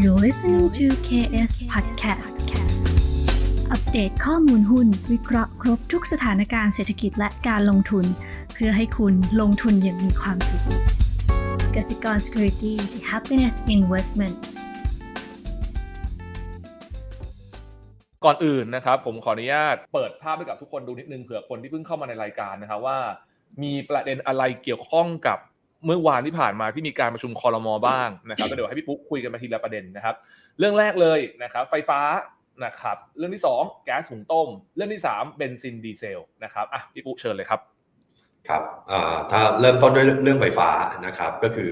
You're listening to KS Podcast อัปเดตข้อมูลหุ้น วิเคราะห์ครบทุกสถานการณ์เศรษฐกิจและการลงทุน เพื่อให้คุณลงทุนอย่างมีความสุขกสิกร Security the Happiness Investment ก่อนอื่นนะครับ ผมขออนุญาตเปิดภาพให้กับทุกคนดูนิดนึงเผื่อคนที่เพิ่งเข้ามาในรายการนะครับว่า มีประเด็นอะไรเกี่ยวข้องกับ เมื่อวานที่ผ่านมาที่มีการประชุมคอรมอบ้างนะครับก็เดี๋ยวให้พี่ปุ๊กคุยกันมาทีละประเด็นนะครับ เรื่องแรกเลยนะครับไฟฟ้านะครับเรื่องที่สองแก๊สหุงต้ม เรื่องที่สามเบนซินดีเซลนะครับอะพี่ปุ๊กเชิญเลยครับครับถ้าเริ่มต้นด้วยเรื่องไฟฟ้านะครับก็คือ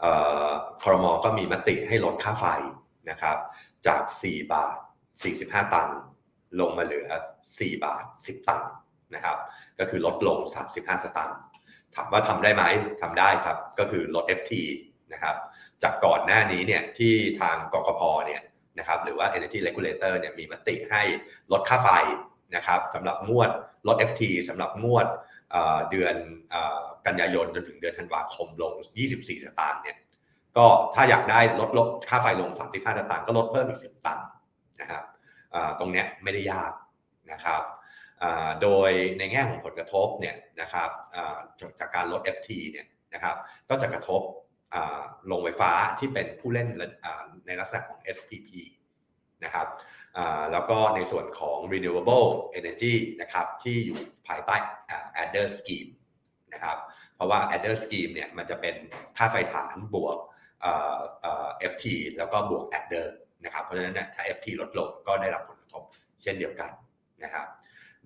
เอ่อครมอก็มีมติให้ลดค่าไฟนะครับจาก 4 บาท 45 ตังค์ลงมาเหลือ 4 บาท 10 ตังค์นะครับก็คือลดลง 35 สตางค์ ถามว่าทำได้ไหมทำได้ครับ ก็คือลด FT นะครับ จากก่อนหน้านี้เนี่ยที่ทางกกพเนี่ยนะครับหรือว่า Energy Regulator เนี่ยมีมติให้ลดค่าไฟนะครับสำหรับงวดลด FT สำหรับงวดเเดือนอกันยายนจนถึงเดือนธันวาคมลง 24 สตางค์เนี่ยก็ถ้าอยากได้ลดลดค่าไฟลง 35 สตางค์ก็ลดเพิ่มอีก 10 ตังค์นะครับตรงเนี้ยไม่ได้ยากนะครับ โดยในแง่ของผลกระทบเนี่ยนะครับจากการลด FT เนี่ยนะครับก็จะกระทบโรงไฟฟ้าที่เป็นผู้เล่นในลักษณะของ SPP นะครับแล้วก็ในส่วนของ renewable energy นะครับที่อยู่ภายใต้ adder scheme นะครับเพราะว่า adder scheme เนี่ยมันจะเป็นค่าไฟฐานบวก FT แล้วก็บวก adder นะครับเพราะฉะนั้นเนี่ยถ้า FT ลดลงก็ได้รับผลกระทบเช่นเดียวกันนะครับ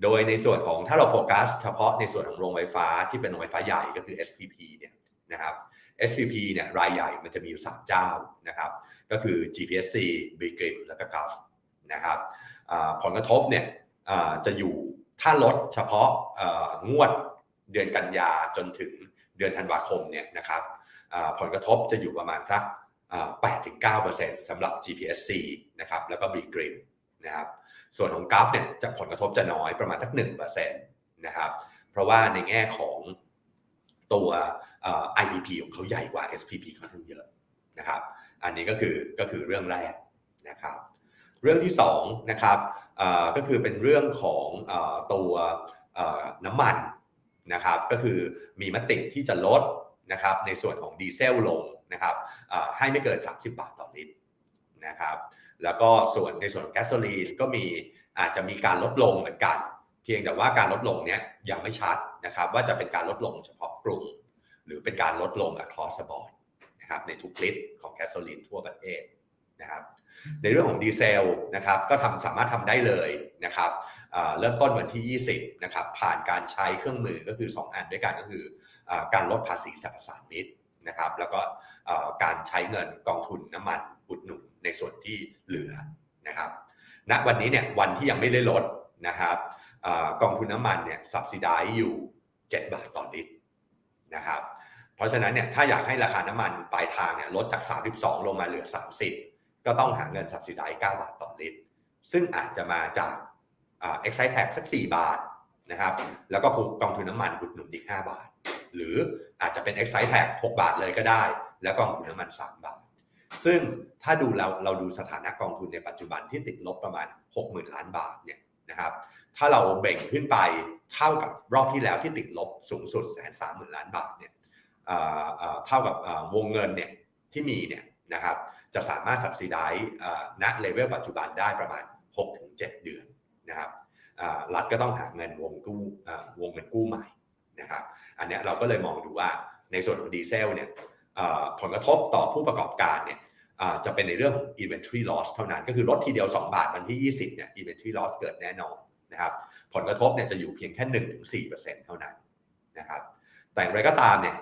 โดยในส่วนของถ้าเราโฟกัสเฉพาะในส่วนของโรงไฟฟ้าที่เป็นโรงไฟฟ้าใหญ่ก็คือ SPP เนี่ยนะครับ SPP เนี่ยรายใหญ่มันจะมีอยู่ 3 เจ้านะครับก็คือ GPSC b g r i m แล้วก็ Gulf นะครับผลกระทบเนี่ยจะอยู่ถ้าลดเฉพาะงวดเดือนกันยาจนถึงเดือนธันวาคมเนี่ยนะครับผลกระทบจะอยู่ประมาณสัก8-9%สำหรับ GPSC นะครับแล้วก็ b g r i m นะครับ ส่วนของ g u f เนี่ยจะผลกระทบจะน้อยประมาณสัก1%นะครับ เพราะว่าในแง่ของตัวอ่อ IPP ของเขาใหญ่กว่า SPP ค่อนข้างเยอะนะครับ อันนี้ก็คือก็คือเรื่องแรกนะครับ เรื่องที่2นะครับก็คือเป็นเรื่องของอตัวน้ำมันนะครับ ก็คือมีมติที่จะลดนะครับในส่วนของดีเซลลงนะครับให้ไม่เกิน 30 บาทต่อลิตร นะครับ แล้วก็ส่วนในส่วนแก๊สโซลีนก็มีอาจจะมีการลดลงเหมือนกัน เพียงแต่ว่าการลดลงเนี้ยยังไม่ชัดนะครับ ว่าจะเป็นการลดลงเฉพาะกลุ่ม หรือเป็นการลดลง across the board นะครับในทุกลิตรของแก๊สโซลีนทั่วประเทศนะครับในเรื่องของดีเซลนะครับก็ทำสามารถทำได้เลยนะครับเริ่มต้นวันที่ 20นะครับผ่านการใช้เครื่องมือก็คือ 2 อันด้วยกันก็คืออการลดภาษีสรรพสามิตนะครับแล้วก็การใช้เงินกองทุนน้ำมันอุดหนุน ในส่วนที่เหลือนะครับณวันนี้เนี่ยวันที่ยังไม่ได้ลดนะครับอกองทุนน้ำมันเนี่ยสับซิได้อยู่ 7 บาทต่อลิตรนะครับเพราะฉะนั้นเนี่ยถ้าอยากให้ราคาน้ำมันปลายทางเนี่ยลดจาก 32 ลงมาเหลือ 30 ก็ต้องหาเงิน subsidize 9บาทต่อลิตร ซึ่งอาจจะมาจากอ่า excise tax สัก 4 บาทนะครับแล้วก็กองทุนน้ำมันอุดหนุนอีก 5 บาท หรืออาจจะเป็น excise tax 6บาทเลยก็ได้ แล้วกองทุนน้ำมัน 3 บาท ซึ่งถ้าดูเราเราดูสถานะกองทุนในปัจจุบันที่ติดลบประมาณ 60,000 ล้านบาทเนี่ยนะครับถ้าเราเบ่งขึ้นไปเท่ากับรอบที่แล้วที่ติดลบสูงสุดแสนสามหมื่นล้านบาทเนี่ยเท่ากับวงเงินเนี่ยที่มีเนี่ยนะครับจะสามารถ subsidize ณเลเวลปัจจุบันได้ประมาณ 6-7 เดือนนะครับรัฐก็ต้องหาเงินวงกู้วงเงินกู้ใหม่นะครับอันนี้เราก็เลยมองดูว่าในส่วนของดีเซลเนี่ย ผลกระทบต่อผู้ประกอบการเนี่ยจะเป็นในเรื่องของ inventory loss เท่านั้น ก็คือลดทีเดียว 2 บาทวันที่ 20เนี่ย inventory loss เกิดแน่นอนนะครับผลกระทบเนี่ยจะอยู่เพียงแค่ 1-4%เท่านั้นนะครับแต่อย่างไรก็ตามเนี่ย